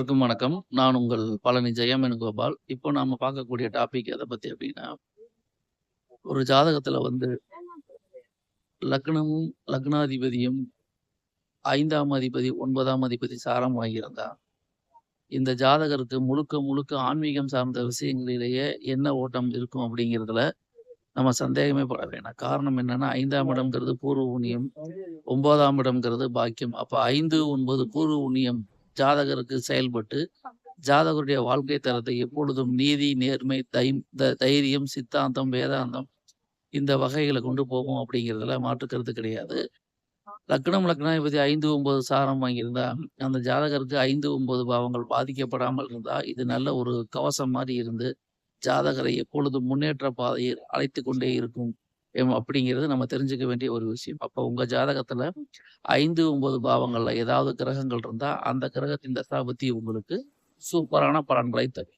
அனைவருக்கும் வணக்கம். நான் உங்கள் பழனி ஜெயமேனுகோபால். இப்போ நாம பார்க்கக்கூடிய டாபிக் எத பத்தி அப்படின்னா ஒரு ஜாதகத்துல வந்து லக்னமும், லக்னாதிபதியும் ஐந்தாம் அதிபதி, ஒன்பதாம் அதிபதி சாரமாகியிருந்தா, இந்த ஜாதகருக்கு முழுக்க, முழுக்க ஆன்மீகம் சார்ந்த விஷயங்களிலேயே என்ன ஓட்டம் இருக்கும் அப்படிங்கிறதுல நம்ம சந்தேகமே பட வேணாம். காரணம் என்னன்னா, ஐந்தாம் இடம்ங்கிறது பூர்வ புண்ணியம், ஒன்பதாம் இடம்ங்கிறது பாக்கியம். அப்ப 5, 9 பூர்வ புண்ணியம் ஜாதகருக்கு செயல்பட்டு, ஜாதகருடைய வாழ்க்கை தரத்தை எப்பொழுதும் நீதி, நேர்மை, தைம் த தைரியம், சித்தாந்தம், வேதாந்தம் இந்த வகைகளை கொண்டு போகும் அப்படிங்கிறதுல மாற்று கருத்து கிடையாது. லக்னம், லக்னாதிபதி 5, 9 சாரம் வாங்கியிருந்தா, அந்த ஜாதகருக்கு 5, 9 பாவங்கள் பாதிக்கப்படாமல் இருந்தா, இது நல்ல ஒரு கவசம் மாதிரி இருந்து, ஜாதகரை எப்பொழுதும் முன்னேற்ற பாதையில் அழைத்து கொண்டே இருக்கும். அப்படிங்கிறது நம்ம தெரிஞ்சுக்க வேண்டிய ஒரு விஷயம். அப்போ உங்கள் ஜாதகத்தில் ஐந்து ஒன்பது பாவங்களில் ஏதாவது கிரகங்கள் இருந்தால் அந்த கிரகத்தின் தசாபத்தி உங்களுக்கு சூப்பரான பலன்களை தரும்.